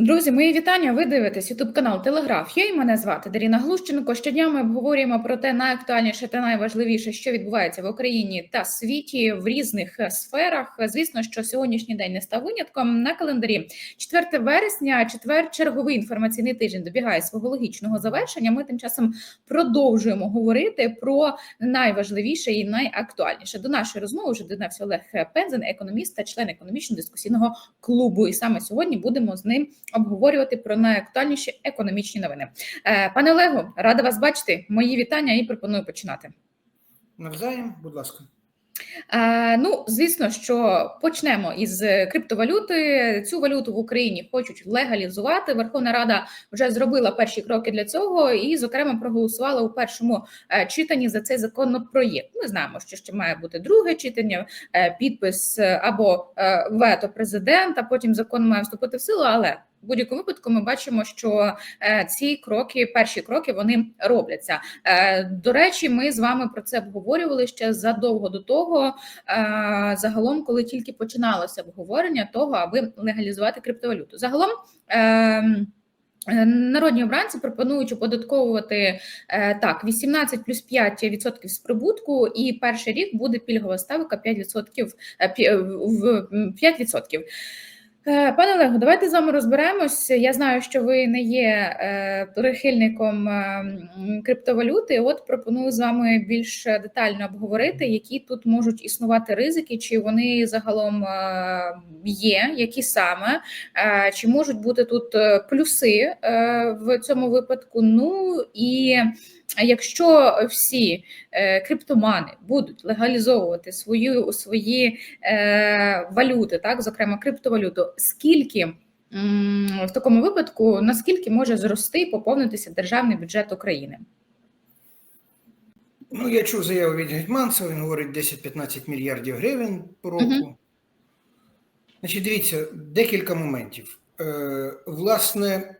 Друзі, мої вітання. Ви дивитесь Ютуб канал Телеграф. Я і мене звати Даріна Глущенко. Щодня ми обговорюємо про те найактуальніше та найважливіше, що відбувається в Україні та світі в різних е, сферах. Звісно, що сьогоднішній день не став винятком на календарі. 4 вересня, четвер, черговий інформаційний тиждень добігає свого логічного завершення. Ми тим часом продовжуємо говорити про найважливіше і найактуальніше. До нашої розмови вже доєднався Олег Пензен, економіст та член економічно-дискусійного клубу. І саме сьогодні будемо з ним обговорювати про найактуальніші економічні новини. Е, Пане Олегу, рада вас бачити. Мої вітання і пропоную починати. Навзаєм, будь ласка. Е, Ну, звісно, що почнемо із криптовалюти. Цю валюту в Україні хочуть легалізувати. Верховна Рада вже зробила перші кроки для цього, і, зокрема, проголосувала у першому е, читанні за цей законопроєкт. Ми знаємо, що ще має бути друге читання, підпис або вето президента. Потім закон має вступити в силу, але в будь-якому випадку ми бачимо, що е, ці кроки, перші кроки, вони робляться. Е, До речі, ми з вами про це обговорювали ще задовго до того. е, Загалом, коли тільки починалося обговорення того, аби легалізувати криптовалюту. Загалом. е, Е, Народні обранці пропонують оподатковувати так 18 плюс 5% з прибутку, і перший рік буде пільгова ставка 5%, е, пі- е, в м, 5%. Е, Пане Олегу, давайте з вами розберемось. Я знаю, що ви не є е, прихильником е, криптовалюти. От пропоную з вами більш детально обговорити, які тут можуть існувати ризики, чи вони загалом є, які саме, чи можуть бути тут плюси в цьому випадку. Ну і якщо всі е, криптомани будуть легалізовувати свою свої е, валюти, так зокрема криптовалюту, скільки м, в такому випадку наскільки може зрости і поповнитися державний бюджет України? Ну, я чув заяву від Гетьманцева, він говорить 10-15 мільярдів гривень по року. Мгм. Значить, дивіться, декілька моментів. Е, власне,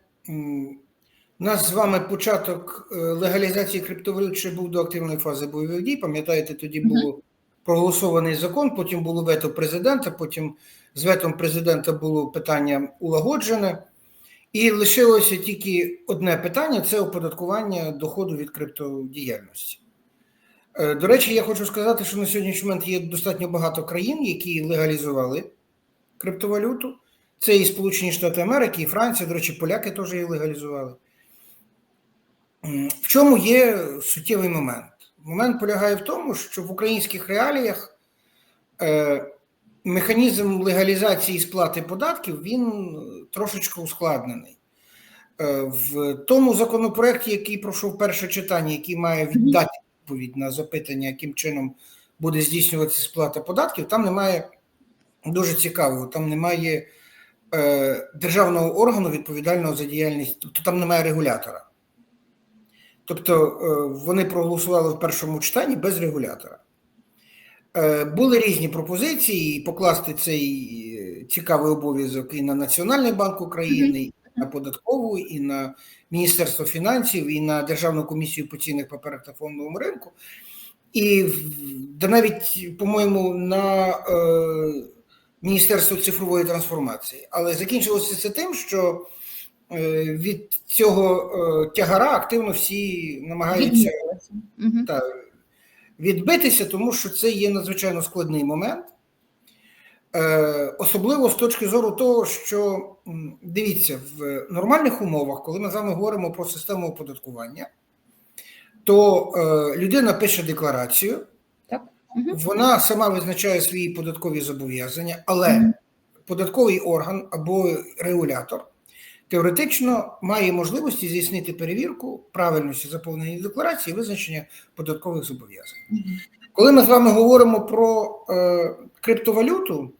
у нас з вами початок е, легалізації криптовалют ще був до активної фази бойових дій. Пам'ятаєте, тоді було проголосований закон, потім було вето президента, потім з ветом президента було питання улагоджене. І лишилося тільки одне питання: це оподаткування доходу від криптодіяльності. Е, До речі, я хочу сказати, що на сьогоднішній момент є достатньо багато країн, які легалізували криптовалюту. Це і Сполучені Штати Америки, і Франція. До речі, поляки теж її легалізували. В чому є суттєвий момент? Момент полягає в тому, що в українських реаліях е, механізм легалізації сплати податків він е, трошечки ускладнений. Е, В тому законопроекті, який пройшов перше читання, який має віддати відповідь на запитання, яким чином буде здійснюватися сплата податків, там немає дуже цікавого, там немає е, державного органу відповідального за діяльність, тобто там немає регулятора. Тобто е, вони проголосували в першому читанні без регулятора. Е, Були різні пропозиції покласти цей е, цікавий обов'язок і на Національний банк України, і на податкову, і на Міністерство фінансів, і на Державну комісію по цінних паперах та фондовому ринку. І да навіть, по-моєму, на е, Міністерство цифрової трансформації. Але закінчилося це тим, що від цього е, тягара активно всі намагаються. Та, відбитися, тому що це є надзвичайно складний момент. Е, особливо з точки зору того, що дивіться, в нормальних умовах, коли ми з вами говоримо про систему оподаткування, то е, людина пише декларацію, Так. Вона сама визначає свої податкові зобов'язання, але податковий орган або регулятор теоретично має можливості здійснити перевірку правильності заповнення декларації і визначення податкових зобов'язань. Мгм. Коли ми з вами говоримо про е, криптовалюту,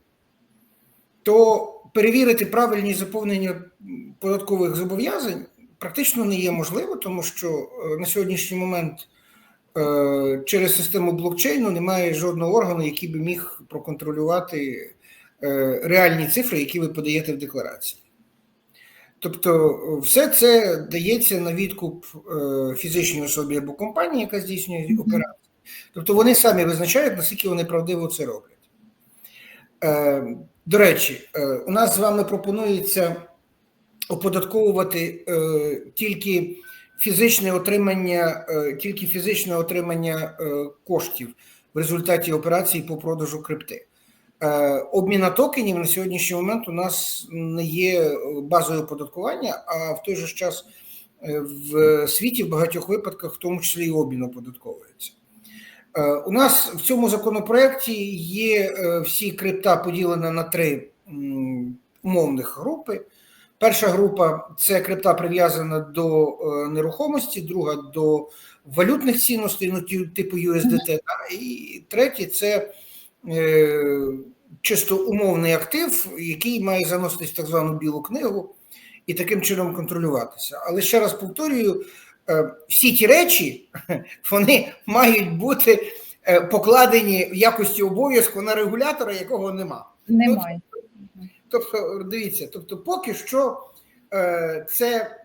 то перевірити правильність заповнення податкових зобов'язань практично не є можливо, тому що е, на сьогоднішній момент е, через систему блокчейну немає жодного органу, який би міг проконтролювати е, реальні цифри, які ви подаєте в декларації. Тобто, все це дається на відкуп е, фізичній особі або компанії, яка здійснює операцію. Тобто вони самі визначають, наскільки вони правдиво це роблять. Е, До речі, е, у нас з вами пропонується оподатковувати тільки фізичне отримання, тільки фізичне отримання коштів в результаті операцій по продажу крипти. Е, Обміна токенів на сьогоднішній момент у нас не є базою оподаткування, а в той же час е, в світі в багатьох випадках, в тому числі і обмін оподатковується. Е, У нас в цьому законопроекті є е, всі крипта поділені на три умовних групи. Перша група це крипта прив'язана до е, нерухомості, друга до валютних цінностей, ну типу USDT, і третє це е, чисто умовний актив, який має заноситись в так звану білу книгу і таким чином контролюватися. Але ще раз повторюю, е, всі ті речі вони мають бути е, покладені в якості обов'язку на регулятора, якого нема. Немає. Тобто, дивіться, тобто, поки що е, це,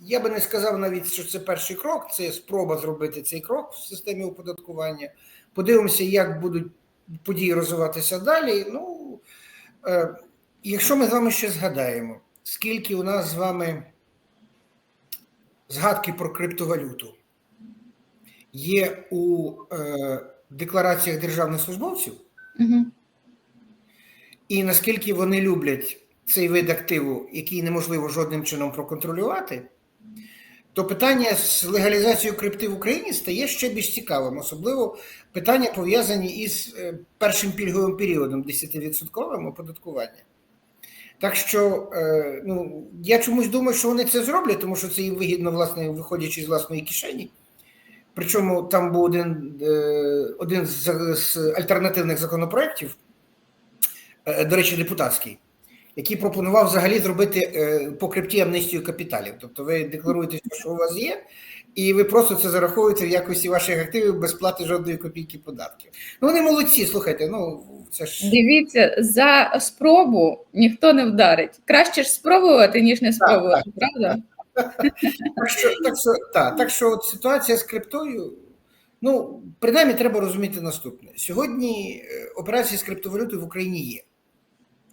я би не сказав навіть, що це перший крок, це спроба зробити цей крок в системі оподаткування. Подивимося, як будуть події розвиватися далі. Ну, е, якщо ми з вами ще згадаємо, скільки у нас з вами згадки про криптовалюту є у е, деклараціях державних службовців, Угу. і наскільки вони люблять цей вид активу, який неможливо жодним чином проконтролювати, то питання з легалізацією крипти в Україні стає ще більш цікавим, особливо питання пов'язані із е, першим пільговим періодом 10% оподаткування. Так що е, ну, я чомусь думаю, що вони це зроблять, тому що це їм вигідно, власне, виходячи з власної кишені. Причому там був один, е, один з, альтернативних законопроєктів, до речі, депутатський, який пропонував взагалі зробити е, по крипті амністію капіталів. Тобто ви декларуєте, все, що у вас є, і ви просто це зараховуєте в якості ваших активів без плати жодної копійки податків. Ну вони молодці, слухайте. Ну це ж Дивіться, за спробу ніхто не вдарить. Краще ж спробувати, ніж не спробувати, правда? так, що так, що так, так що от ситуація з криптою. Ну, принаймні, треба розуміти наступне: сьогодні е, операції з криптовалютою в Україні є.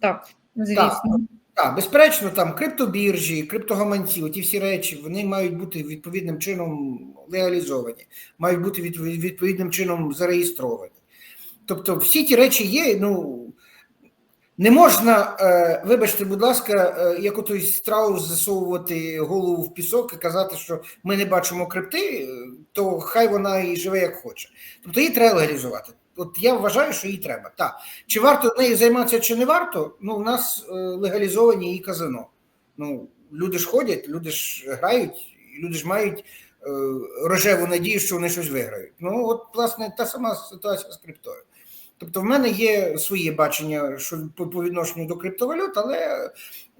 Так, звісно. Так, безперечно, там криптобіржі, криптогаманці, оті всі речі, вони мають бути відповідним чином легалізовані, мають бути відповід- відповідним чином зареєстровані. Тобто, всі ті речі є. Ну не можна, е, вибачте, будь ласка, е, як отой страус засовувати голову в пісок і казати, що ми не бачимо крипти, е, то хай вона і живе як хоче. Тобто її треба легалізувати. От я вважаю, що її треба. Так. Чи варто нею займатися, чи не варто? Ну, у нас е, легалізовані її казино. Ну, люди ж ходять, люди ж грають, люди ж мають е, рожеву надію, що вони щось виграють. Ну, от, власне, та сама ситуація з криптою. Тобто, в мене є своє бачення що по, по відношенню до криптовалют, але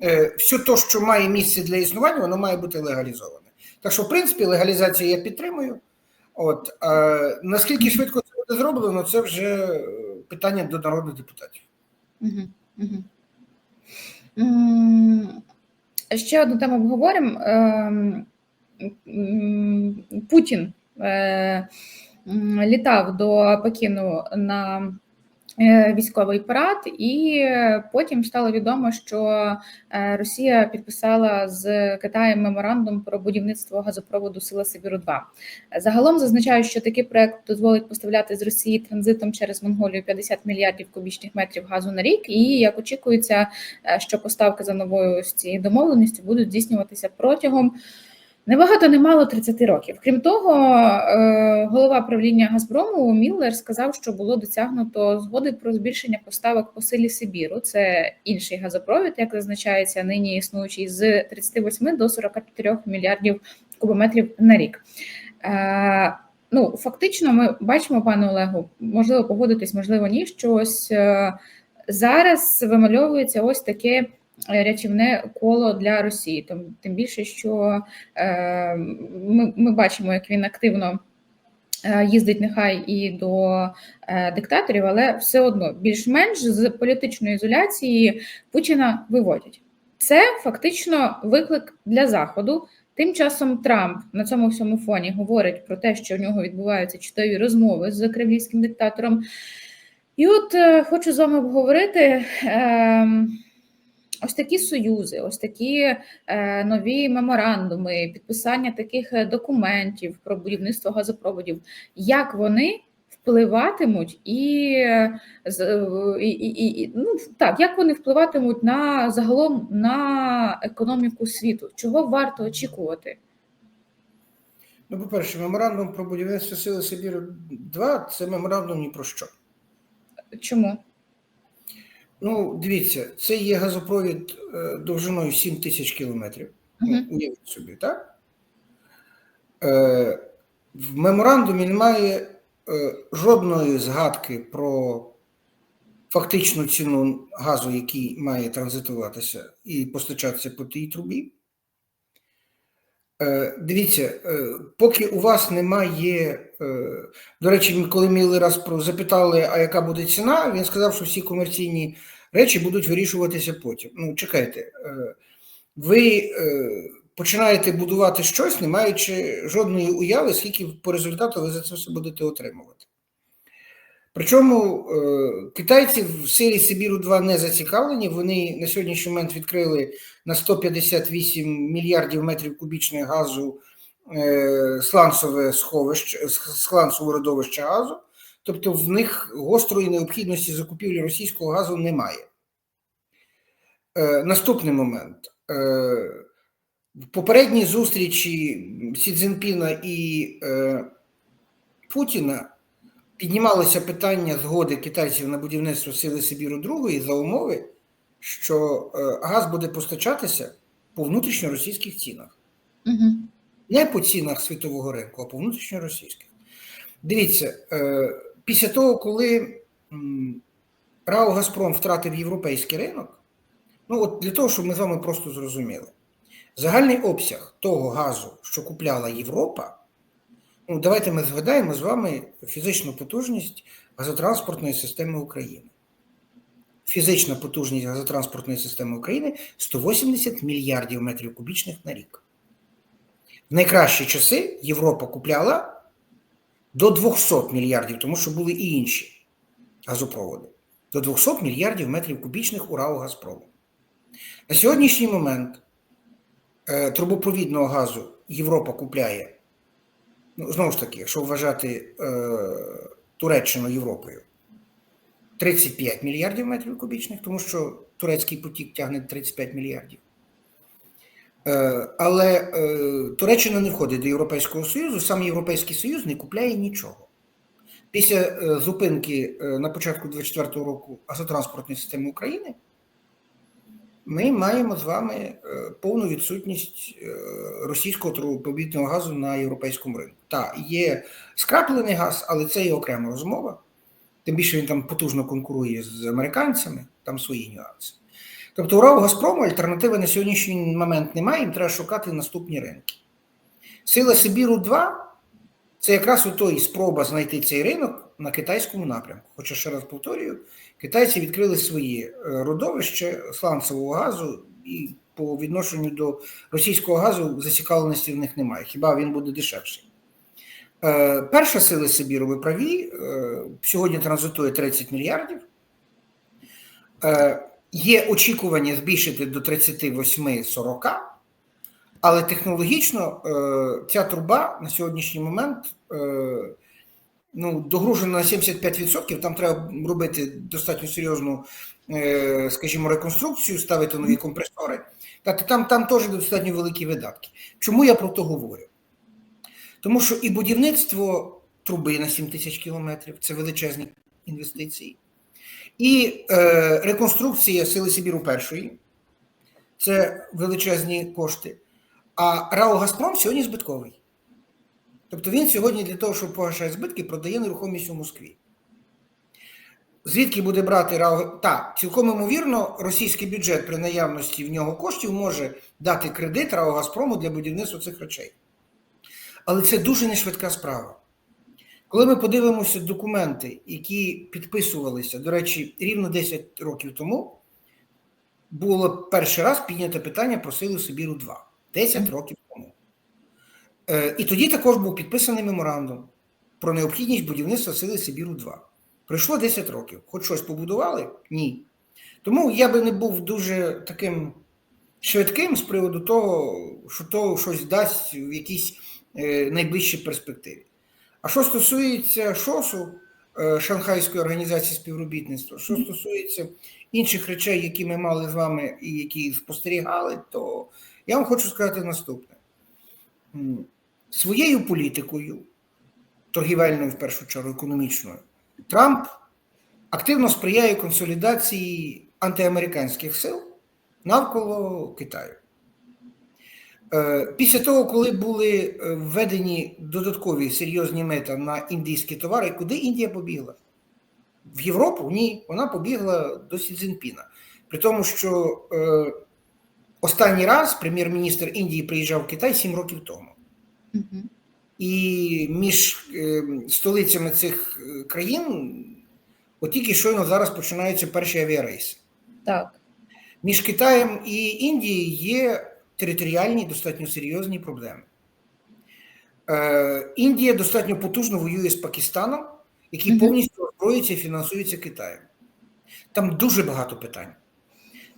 е, все те, що має місце для існування, воно має бути легалізоване. Так що, в принципі, легалізацію я підтримую. От е, наскільки швидко зроблено, це вже е, питання до народних депутатів. Ще одну тему обговоримо. Ем, Путін е, літав до Пекіну на військовий парад, і потім стало відомо, що е, Росія підписала з Китаєм меморандум про будівництво газопроводу Сила Сибіру 2 Загалом зазначають, що такий проект дозволить поставляти з Росії транзитом через Монголію 50 мільярдів кубічних метрів газу на рік. І як очікується, е, що поставки за новою цією домовленістю будуть здійснюватися протягом. Небагато немало 30 років. Крім того, е, голова правління Газпрому Міллер сказав, що було досягнуто згоди про збільшення поставок по силі Сибіру. Це інший газопровід, як зазначається, нині існуючий з 38 до 44 мільярдів кубометрів на рік. Е, Ну, фактично, ми бачимо, пане Олегу, можливо, погодитись, можливо, ні. Що ось е, зараз вимальовується ось таке рятівне коло для Росії. Тим, більше, що е, ми, ми бачимо, як він активно. е, Їздить нехай і до е, диктаторів, але все одно більш-менш з політичної ізоляції Путіна виводять. Це фактично виклик для Заходу. Тим часом Трамп на цьому всьому фоні говорить про те, що в нього відбуваються чутові розмови з кремлівським диктатором. І от е, хочу з вами обговорити. Е, ось такі союзи, ось такі е, нові меморандуми, підписання таких е, документів про будівництво газопроводів, як вони впливатимуть і, е, е, і, і, і ну так, як вони впливатимуть на загалом на економіку світу? Чого варто очікувати? Ну, по-перше, меморандум про будівництво сили Сибіру 2 це меморандум ні про що. Чому? Ну, дивіться, це є газопровід е, довжиною 7 тисяч кілометрів. Ну, уявіть собі, так? Е, в меморандумі немає е, жодної згадки про фактичну ціну газу, який має транзитуватися і постачатися по тій трубі. Е, Дивіться, е, поки у вас немає. е, До речі, коли ми раз про запитали, а яка буде ціна, він сказав, що всі комерційні речі будуть вирішуватися потім. Ну, чекайте, ви починаєте будувати щось, не маючи жодної уяви, скільки по результату ви за це все будете отримувати. Причому е, китайці в силі Сибіру 2 не зацікавлені. Вони на сьогоднішній момент відкрили на 158 мільярдів метрів кубічних газу е, сланцеве сховище, сланцеве родовище газу. Тобто в них гострої необхідності закупівлі російського газу немає. Е, наступний момент. Е, в попередній зустрічі Сі Цзінпіна і е, Путіна піднімалося питання згоди китайців на будівництво сили Сибіру 2 за умови, що е, газ буде постачатися по внутрішньоросійських цінах. Угу. Не по цінах світового ринку, а по внутрішньоросійських. Дивіться, е, після того, коли РАО Газпром втратив європейський ринок, ну от для того, щоб ми з вами просто зрозуміли, загальний обсяг того газу, що купляла Європа, ну давайте ми згадаємо з вами фізичну потужність газотранспортної системи України. Фізична потужність газотранспортної системи України 180 мільярдів метрів кубічних на рік. В найкращі часи Європа купляла до 200 мільярдів, тому що були і інші газопроводи. До 200 мільярдів метрів кубічних у Газпрому. На сьогоднішній момент е, трубопровідного газу Європа купляє, ну, знову ж таки, якщо вважати е, Туреччину Європою, 35 мільярдів метрів кубічних, тому що турецький потік тягне 35 мільярдів. Е, Але е, Туреччина не входить до Європейського Союзу, сам Європейський Союз не купляє нічого. Після е, зупинки е, на початку 2024 року газотранспортної системи України ми маємо з вами е, повну відсутність е, російського трубопровідного газу на європейському ринку. Так, є скраплений газ, але це є окрема розмова. Тим більше він там потужно конкурує з американцями, там свої нюанси. Тобто у РАО Газпрому альтернативи на сьогоднішній момент немає, їм треба шукати наступні ринки. Сила Сибіру 2 це якраз у той спроба знайти цей ринок на китайському напрямку. Хоча ще раз повторюю, китайці відкрили свої е, родовища сланцевого газу, і по відношенню до російського газу зацікавленості в них немає. Хіба він буде дешевший? Е, Перша сила Сибіру, ви праві, е, сьогодні транзитує 30 мільярдів. Є очікування збільшити до 38-40, але технологічно ця труба на сьогоднішній момент ну, догружена на 75%. Там треба робити достатньо серйозну, е, скажімо, реконструкцію, ставити нові компресори. Та там, там теж достатньо великі видатки. Чому я про то говорю? Тому що і будівництво труби на 7 тисяч кілометрів це величезні інвестиції. І е, реконструкція Сили Сибіру першої це величезні кошти. А РАО Газпром сьогодні збитковий. Тобто він сьогодні для того, щоб погашати збитки, продає нерухомість у Москві. Звідки буде брати РАО? Так, цілком ймовірно, російський бюджет при наявності в нього коштів може дати кредит РАО Газпрому для будівництва цих речей. Але це дуже нешвидка справа. Коли ми подивимося документи, які підписувалися, до речі, рівно 10 років тому, було перший раз піднято питання про силу Сибіру 2. 10 років тому. Е, і тоді також був підписаний меморандум про необхідність будівництва сили Сибіру 2. Пройшло 10 років. Хоч щось побудували? Ні. Тому я би не був дуже таким швидким з приводу того, що то щось дасть в якійсь е, найближчій перспективі. А що стосується ШОСу, е, Шанхайської організації співробітництва, що стосується інших речей, які ми мали з вами і які спостерігали, то я вам хочу сказати наступне: своєю політикою, торгівельною в першу чергу економічною, Трамп активно сприяє консолідації антиамериканських сил навколо Китаю. Е, Після того, коли були е, введені додаткові серйозні мета на індійські товари, куди Індія побігла? В Європу? Ні, вона побігла до Сі Цзіньпіна. При тому, що е, останній раз прем'єр-міністр Індії приїжджав в Китай 7 років тому. І між е, столицями цих е, країн, от тільки щойно зараз починаються перші авіарейси. Так. Між Китаєм і Індією є територіальні достатньо серйозні проблеми. Е, Індія достатньо потужно воює з Пакистаном, який Мгм. повністю озброюється і фінансується Китаєм. Там дуже багато питань.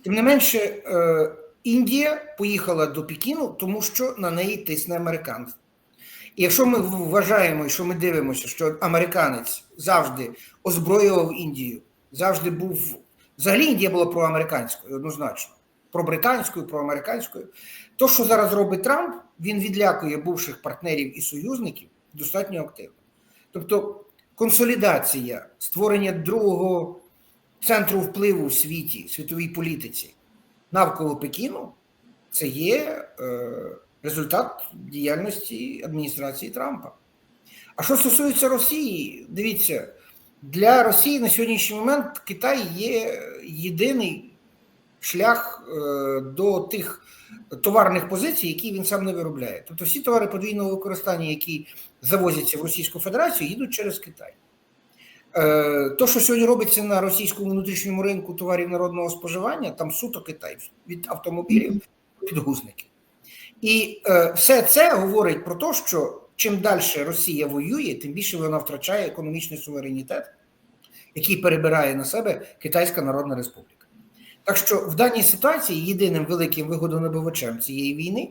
Тим не менше, е, Індія поїхала до Пекіну, тому що на неї тисне американець. І якщо ми вважаємо, що ми дивимося, що американець завжди озброював Індію, завжди був. Взагалі Індія була проамериканською, однозначно. Про британською, про американською. То, що зараз робить Трамп, він відлякує бувших партнерів і союзників достатньо активно. Тобто консолідація, створення другого центру впливу в світі, світовій політиці навколо Пекіну, це є е, результат діяльності адміністрації Трампа. А що стосується Росії, дивіться, для Росії на сьогоднішній момент Китай є єдиний шлях е, до тих товарних позицій, які він сам не виробляє. Тобто всі товари подвійного використання, які завозяться в Російську Федерацію, їдуть через Китай. Е, То, що сьогодні робиться на російському внутрішньому ринку товарів народного споживання, там суто Китай від автомобілів до підгузників. І е, все це говорить про те, що чим далі Росія воює, тим більше вона втрачає економічний суверенітет, який перебирає на себе Китайська Народна Республіка. Так що в даній ситуації єдиним великим вигодонабивачем цієї війни,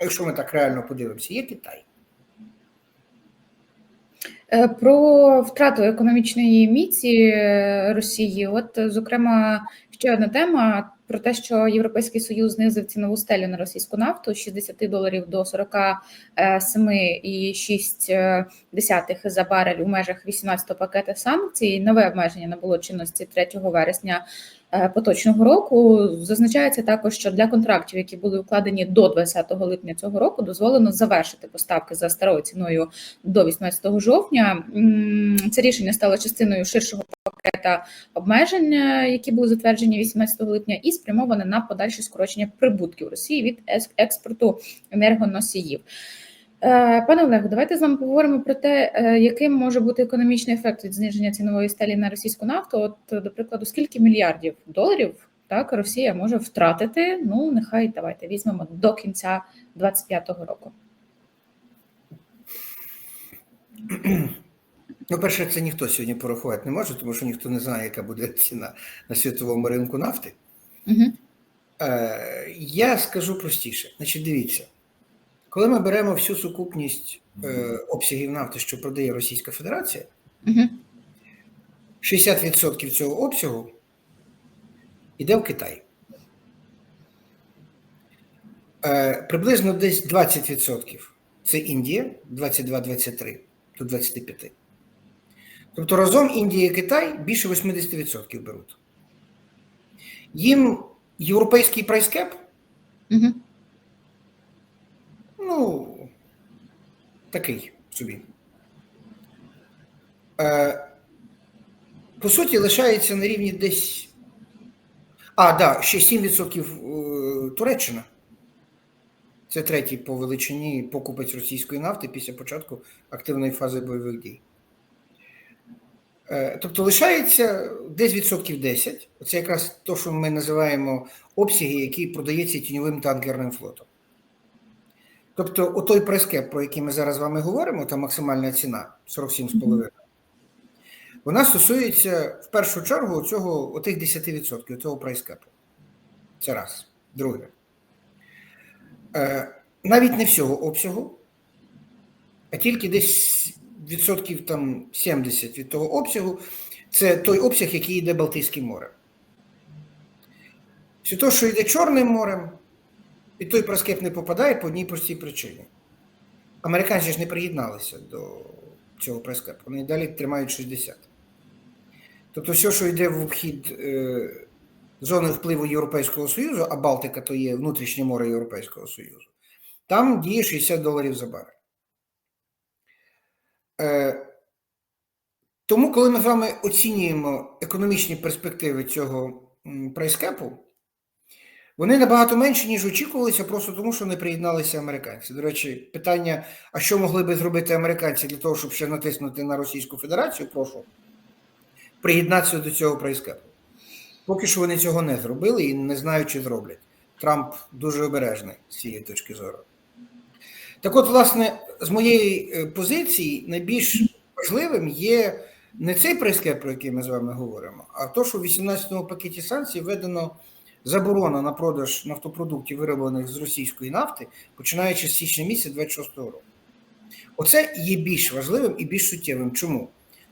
якщо ми так реально подивимося, є Китай. Е, Про втрату економічної міці е, Росії, от зокрема ще одна тема про те, що Європейський Союз знизив цінову стелю на російську нафту з 60 доларів до 47,6 за барель у межах 18 пакета санкцій. Нове обмеження набуло чинності 3 вересня е, поточного року. Зазначається також, що для контрактів, які були укладені до 20 липня цього року, дозволено завершити поставки за старою ціною до 18 жовтня. Це рішення стало частиною ширшого пакета обмежень, е, які були затверджені 18 липня, і спрямоване на подальше скорочення прибутків Росії від експорту енергоносіїв. Е, Пане Олегу, давайте з вами поговоримо про те, е, яким може бути економічний ефект від зниження цінової стелі на російську нафту. От, е, до прикладу, скільки мільярдів доларів так Росія може втратити? Ну, нехай давайте візьмемо до кінця 2025 року. Ну, перше, це ніхто сьогодні порахувати не може, тому що ніхто не знає, яка буде ціна на світовому ринку нафти. Угу. Е, я скажу простіше. Значить, дивіться, коли ми беремо всю сукупність е, обсягів нафти, що продає Російська Федерація, Угу. 60% цього обсягу йде в Китай. Е, приблизно десь 20% це Індія, 22-23 до 25. Тобто разом Індія і Китай більше 80% беруть. Їм європейський прайскеп, Угу. ну, такий собі. Е, по суті, лишається на рівні десь. А, да, ще 7% е, Туреччина. Це третій по величині покупець російської нафти після початку активної фази бойових дій. Е, Тобто лишається десь відсотків 10. Це якраз те, що ми називаємо обсяги, які продаються тіньовим танкерним флотом. Тобто, отой прескеп, про який ми зараз з вами говоримо, та максимальна ціна 47,5, вона стосується в першу чергу цього отих 10%, цього прайскепу. Це раз. Друге. Е, навіть не всього обсягу, а тільки десь відсотків там 70 від того обсягу. Це той обсяг, який йде Балтійським морем. Все те, що йде Чорним морем, і той проскеп не попадає по одній простій причині. Американці ж не приєдналися до цього прескепу, вони далі тримають 60. Тобто, все, що йде в обхід е, зони впливу Європейського Союзу, а Балтика то є внутрішнє море Європейського Союзу, там діє 60 доларів за барель. Е, тому, коли ми з вами оцінюємо економічні перспективи цього прайскепу, вони набагато менші, ніж очікувалися, просто тому, що не приєдналися американці. До речі, питання: а що могли би зробити американці для того, щоб ще натиснути на Російську Федерацію? Прошу приєднатися до цього прайскепу. Поки що вони цього не зробили і не знають, чи зроблять. Трамп дуже обережний з цієї точки зору. Так от, власне, з моєї е, позиції найбільш важливим є не цей прайскеп, про який ми з вами говоримо, а то, що в 18-му пакеті санкцій введено заборона на продаж нафтопродуктів, вироблених з російської нафти, починаючи з січня місяця 26-го року. Оце є більш важливим і більш суттєвим. Чому?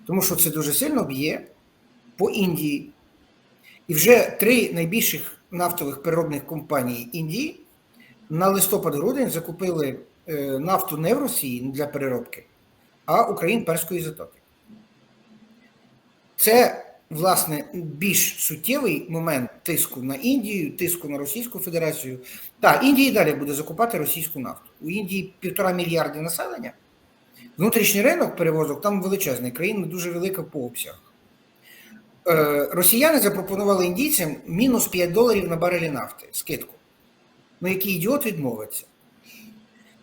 Тому що це дуже сильно б'є по Індії. І вже три найбільших нафтових переробних компаній Індії на листопад-грудень закупили нафту не в Росії для переробки, а Україн Перської затоки. Це, власне, більш суттєвий момент тиску на Індію, тиску на Російську Федерацію. Так, Індія далі буде закупати російську нафту. У Індії півтора мільярди населення. Внутрішній ринок перевозок там величезний, країна дуже велика по обсягах. Е, Росіяни запропонували індійцям мінус 5 доларів на барелі нафти, скидку. Ну, який ідіот відмовиться.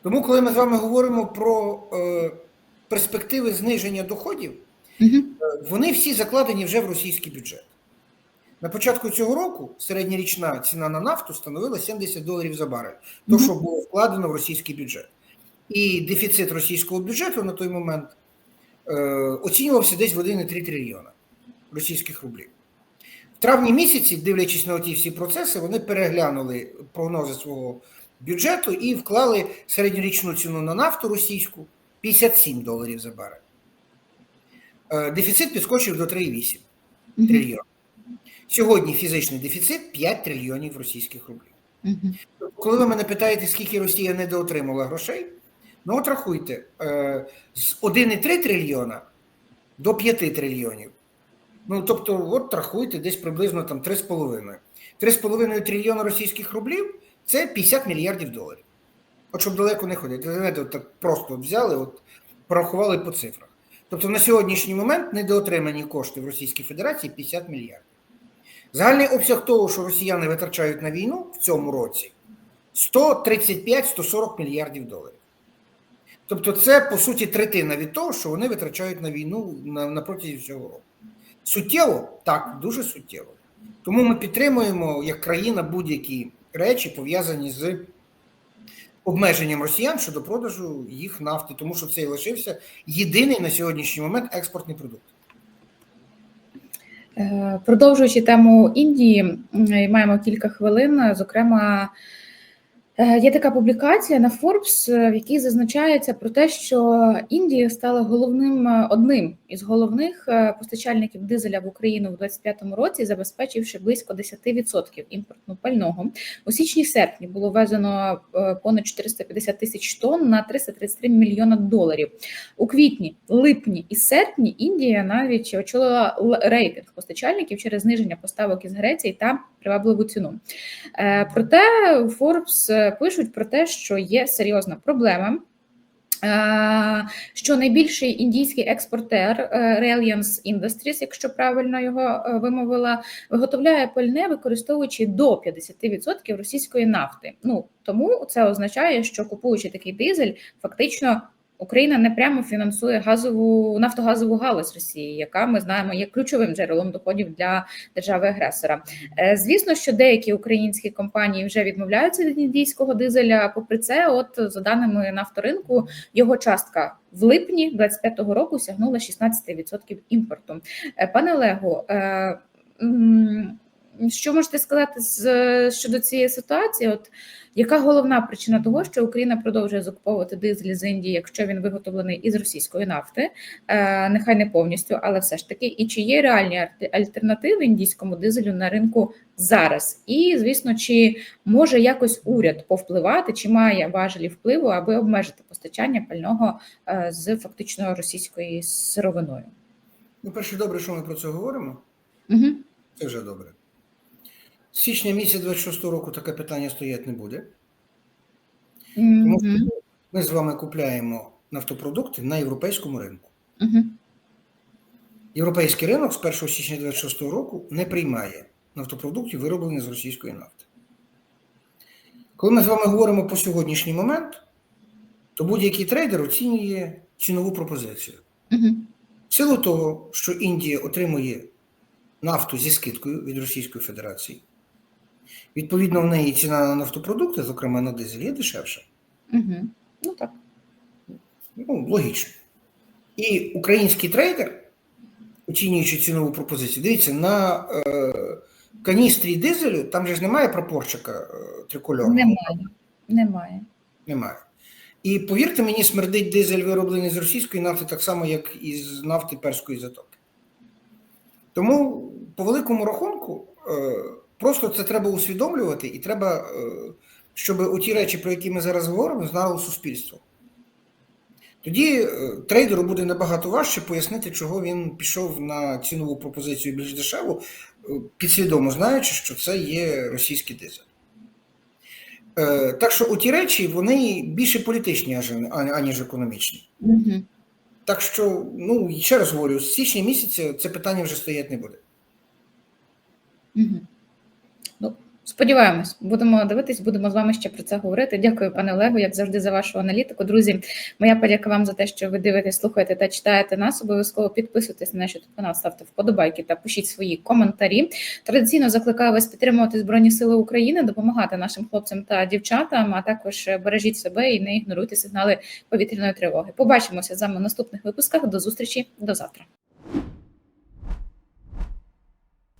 Тому, коли ми з вами говоримо про е, перспективи зниження доходів, Угу. вони всі закладені вже в російський бюджет. На початку цього року середньорічна ціна на нафту становила 70 доларів за барель, то, що було вкладено в російський бюджет. І дефіцит російського бюджету на той момент е, оцінювався десь в 1,3 трильйона російських рублів. В травні місяці, дивлячись на ті всі процеси, вони переглянули прогнози свого бюджету і вклали середньорічну ціну на нафту російську 57 доларів за барель. Е, Дефіцит підскочив до 3,8 Угу. трильйона. Сьогодні фізичний дефіцит 5 трильйонів російських рублів. Угу. Коли ви мене питаєте, скільки Росія недоотримала грошей, ну от рахуйте, е, з 1,3 трильйона до 5 трильйонів. Ну, тобто, от рахуйте, десь приблизно там 3,5. 3,5 трильйона російських рублів це 50 мільярдів доларів. От щоб далеко не ходити. Знаєте, от так просто взяли, от порахували по цифрах. Тобто на сьогоднішній момент недоотримані кошти в Російській Федерації 50 мільярдів. Загальний обсяг того, що росіяни витрачають на війну в цьому році 135-140 мільярдів доларів. Тобто, це по суті третина від того, що вони витрачають на війну на, на протязі всього року. Суттєво? Так, дуже суттєво. Тому ми підтримуємо як країна будь-які речі, пов'язані з обмеженням росіян щодо продажу їх нафти, тому що це і лишився єдиний на сьогоднішній момент експортний продукт. Е, Продовжуючи тему Індії, маємо кілька хвилин. Зокрема, є така публікація на Forbes, е, в якій зазначається про те, що Індія стала головним е, одним із головних е, постачальників дизеля в Україну в 2025 році, забезпечивши близько 10% імпортного пального. У січні-серпні було ввезено е, понад 450 тисяч тонн на 333 мільйона доларів. У квітні, липні і серпні Індія навіть очолила рейтинг постачальників через зниження поставок із Греції та привабливу ціну. Е, Проте Forbes е, пишуть про те, що є серйозна проблема. е, Що найбільший індійський експортер е, Reliance Industries, якщо правильно його е, вимовила, виготовляє пальне, використовуючи до 50% російської нафти. Ну тому це означає, що купуючи такий дизель, фактично Україна не прямо фінансує газову нафтогазову галузь Росії, яка ми знаємо є ключовим джерелом доходів для держави-агресора. Е, Звісно, що деякі українські компанії вже відмовляються від індійського дизеля. Попри це, от за даними нафторинку, його частка в липні 25-го року сягнула 16% імпорту. Е, Пане Олегу, е, що можете сказати з щодо цієї ситуації? От яка головна причина того, що Україна продовжує закуповувати дизель з Індії, якщо він виготовлений із російської нафти? Е, нехай не повністю, але все ж таки, і чи є реальні альтернативи індійському дизелю на ринку зараз? І звісно, чи може якось уряд повпливати, чи має важелі впливу, аби обмежити постачання пального е, з фактично російською сировиною? Ну, перше, добре, що ми про це говоримо. Угу. Це вже добре. З січня місяця 26 року таке питання стояти не буде. Тому що ми з вами купляємо нафтопродукти на європейському ринку. Угу. Європейський ринок з 1 січня 26 року не приймає нафтопродуктів, вироблені з російської нафти. Коли ми з вами говоримо по сьогоднішній момент, то будь-який трейдер оцінює цінову пропозицію. Угу. В силу того, що Індія отримує нафту зі скидкою від Російської Федерації, відповідно, в неї ціна на нафтопродукти, зокрема на дизель, є дешевша. Угу. Ну так. Ну, логічно. І український трейдер, оцінюючи цінову пропозицію, дивіться, на е, каністрі дизелю там же ж немає прапорчика е, трикольорного. Немає. Немає. Немає. І повірте мені, смердить дизель, вироблений з російської нафти, так само, як і з нафти перської затоки. Тому, по великому рахунку, е, просто це треба усвідомлювати, і треба, е, щоб оті речі, про які ми зараз говоримо, знало суспільство. Тоді е, трейдеру буде набагато важче пояснити, чого він пішов на цінову пропозицію більш дешеву, е, підсвідомо знаючи, що це є російський дизель. Так що оті речі вони більше політичні, аніж економічні. Угу. Так що, ну ще раз говорю, з січня місяця це питання вже стояти не буде. Угу. Сподіваємось, будемо дивитись, будемо з вами ще про це говорити. Дякую, пане Олегу, як завжди, за вашу аналітику. Друзі, моя подяка вам за те, що ви дивитесь, слухаєте та читаєте нас. Обов'язково підписуйтесь на наш канал, ставте вподобайки та пишіть свої коментарі. Традиційно закликаю вас підтримувати Збройні Сили України, допомагати нашим хлопцям та дівчатам, а також бережіть себе і не ігноруйте сигнали повітряної тривоги. Побачимося з вами в наступних випусках. До зустрічі, до завтра.